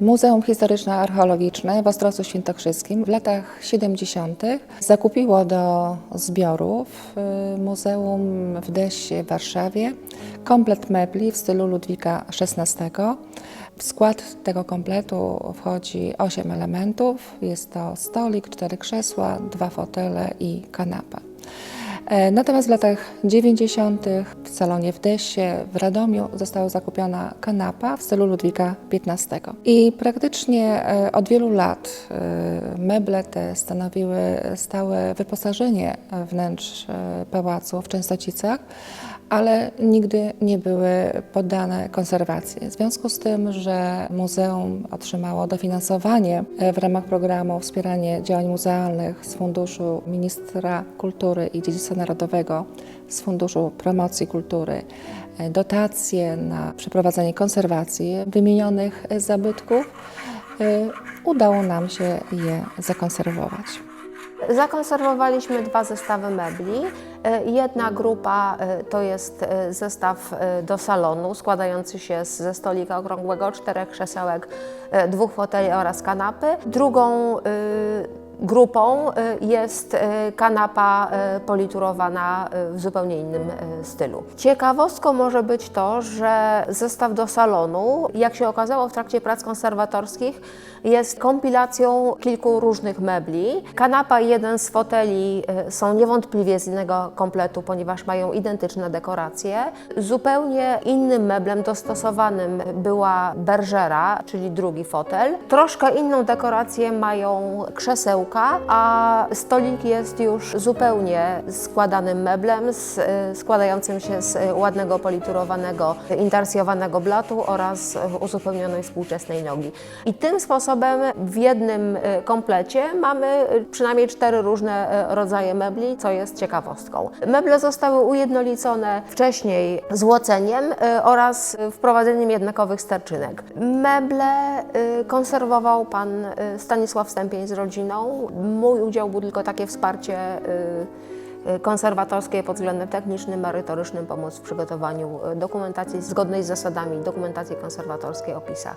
Muzeum Historyczno-Archeologiczne w Ostrowcu Świętokrzyskim w latach 70. zakupiło do zbiorów y, Muzeum w Desie w Warszawie komplet mebli w stylu Ludwika XVI. W skład tego kompletu wchodzi 8 elementów. Jest to stolik, cztery krzesła, dwa fotele i kanapa. E, Natomiast w latach 90. w salonie w Desie w Radomiu została zakupiona kanapa w stylu Ludwika XV. I praktycznie e, od wielu lat e, meble te stanowiły stałe wyposażenie wnętrz pałacu w Częstocicach, ale nigdy nie były poddane konserwacji. W związku z tym, że muzeum otrzymało dofinansowanie w ramach programu Wspieranie działań muzealnych z Funduszu Ministra Kultury i Dziedzictwa Narodowego, z Funduszu Promocji Kultury, dotacje na przeprowadzenie konserwacji wymienionych zabytków, e, udało nam się je zakonserwować. Zakonserwowaliśmy dwa zestawy mebli. E, Jedna grupa e, to jest zestaw do salonu składający się ze stolika okrągłego, czterech krzesełek, dwóch foteli oraz kanapy. Drugą grupą e, jest e, kanapa e, politurowana w zupełnie innym stylu. Ciekawostką może być to, że zestaw do salonu, jak się okazało w trakcie prac konserwatorskich, jest kompilacją kilku różnych mebli. Kanapa i jeden z foteli są niewątpliwie z innego kompletu, ponieważ mają identyczne dekoracje. Zupełnie innym meblem dostosowanym była berżera, czyli drugi fotel. Troszkę inną dekorację mają krzesełka, a stolik jest już zupełnie składanym meblem, z, e, składającym się z ładnego politurowanego, intarsjowanego blatu oraz uzupełnionej współczesnej nogi. I tym sposobem w jednym e, komplecie mamy przynajmniej cztery różne e, rodzaje mebli, co jest ciekawostką. Meble zostały ujednolicone wcześniej złoceniem oraz wprowadzeniem jednakowych sterczynek. Meble konserwował pan Stanisław Stępień z rodziną. Mój udział był tylko takie wsparcie e, e, konserwatorskie pod względem technicznym, merytorycznym, pomoc w przygotowaniu e, dokumentacji zgodnej z zasadami dokumentacji konserwatorskiej, opisach.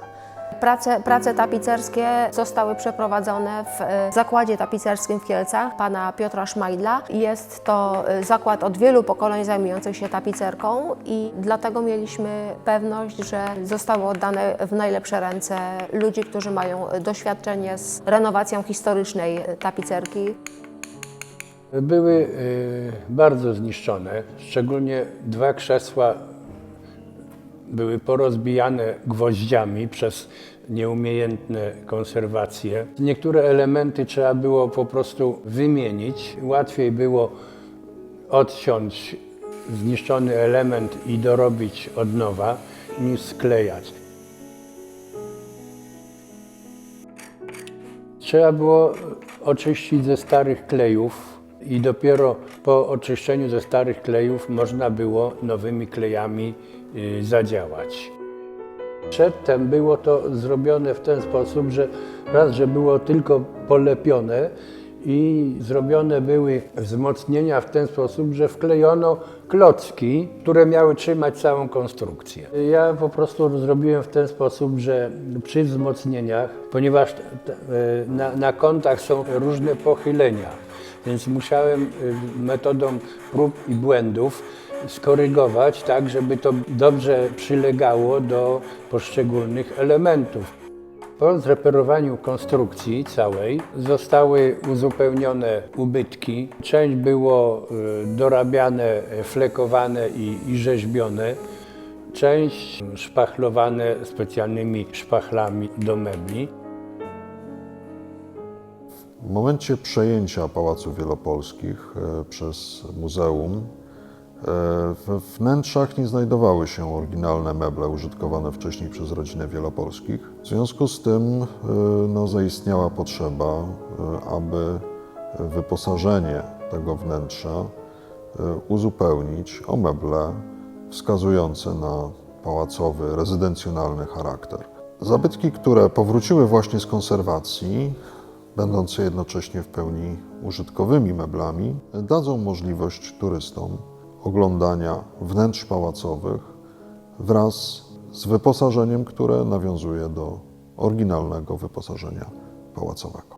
Prace, prace tapicerskie zostały przeprowadzone w e, zakładzie tapicerskim w Kielcach pana Piotra Szmajdla. Jest to zakład od wielu pokoleń zajmujący się tapicerką i dlatego mieliśmy pewność, że zostały oddane w najlepsze ręce ludzi, którzy mają doświadczenie z renowacją historycznej tapicerki. Były y, bardzo zniszczone, szczególnie dwa krzesła były porozbijane gwoździami przez nieumiejętne konserwacje. Niektóre elementy trzeba było po prostu wymienić. Łatwiej było odciąć zniszczony element i dorobić od nowa, niż sklejać. Trzeba było oczyścić ze starych klejów i dopiero po oczyszczeniu ze starych klejów można było nowymi klejami y, zadziałać. Przedtem było to zrobione w ten sposób, że raz, że było tylko polepione i zrobione były wzmocnienia w ten sposób, że wklejono klocki, które miały trzymać całą konstrukcję. Ja po prostu zrobiłem w ten sposób, że przy wzmocnieniach, ponieważ e, na, na kątach są różne pochylenia, więc musiałem y, metodą prób i błędów skorygować tak, żeby to dobrze przylegało do poszczególnych elementów. Po zreperowaniu konstrukcji całej zostały uzupełnione ubytki. Część było y, dorabiane, flekowane i, i rzeźbione. Część szpachlowane specjalnymi szpachlami do mebli. W momencie przejęcia Pałaców Wielopolskich e, przez muzeum e, we wnętrzach nie znajdowały się oryginalne meble użytkowane wcześniej przez rodzinę Wielopolskich. W związku z tym e, no, zaistniała potrzeba, aby wyposażenie tego wnętrza uzupełnić o meble wskazujące na pałacowy, rezydencjonalny charakter. Zabytki, które powróciły właśnie z konserwacji, będące jednocześnie w pełni użytkowymi meblami, dadzą możliwość turystom oglądania wnętrz pałacowych wraz z wyposażeniem, które nawiązuje do oryginalnego wyposażenia pałacowego.